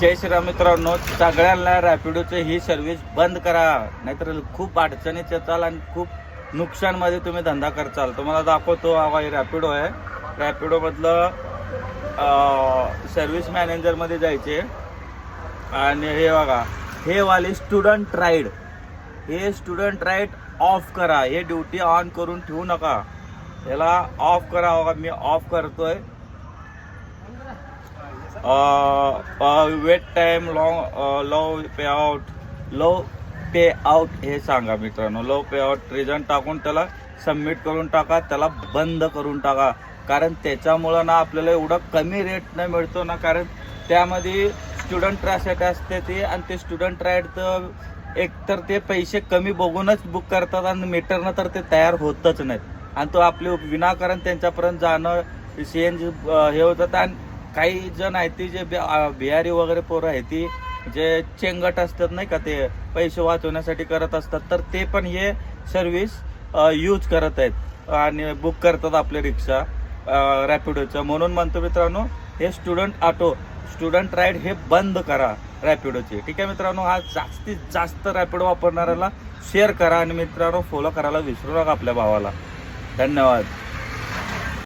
जय श्रीराम मित्रांनो सगळ्यांना रॅपिडोचे ही सर्व्हिस बंद करा. नाहीतर खूप अडचणीत येताल आणि खूप नुकसानमध्ये तुम्ही धंदा करचाल तुम्हाला दाखवतो हवा रॅपिडो आहे. रॅपिडोमधलं सर्व्हिस मॅनेजरमध्ये जायचे. आणि हे बघा हे वाले स्टुडंट राईड हे स्टुडंट राईड ऑफ करा. हे ड्युटी ऑन करून ठेवू नका. याला ऑफ करा. बघा मी ऑफ करतोय. Wait time long low pay out low pay out हे सांगा मित्रांनो. लो पे आउट रिझन टाकून त्याला सबमिट करून टाका त्याला बंद करून टाका. कारण त्याच्यामुळं ना आपल्याला एवढा कमी रेट न मिळतो ना कारण त्यामध्ये स्टुडंट ट्रायसाठी असते ते आणि ते स्टुडंट राईड तर एक तर ते पैसे कमी बघूनच बुक करतात आणि मीटरनं तर ते तयार होतच नाहीत. आणि तो आपले विनाकारण त्यांच्यापर्यंत जाणं सी एन जी हे होतात आणि काही जण आहेत ती जे बिहारी वगैरे पोरं आहेत ती जे चेंगट असतात नाही का ते पैसे वाचवण्यासाठी करत असतात. तर ते पण हे सर्व्हिस यूज करत आहेत आणि बुक करतात आपले रिक्षा रॅपिडोचं म्हणून म्हणतो मित्रांनो हे स्टुडंट ऑटो स्टुडंट राईड हे बंद करा रॅपिडोचे ठीक आहे मित्रांनो हा जास्तीत जास्त रॅपिडो वापरणाऱ्याला शेअर करा आणि मित्रांनो फॉलो करायला विसरू नका आपल्या भावाला. धन्यवाद.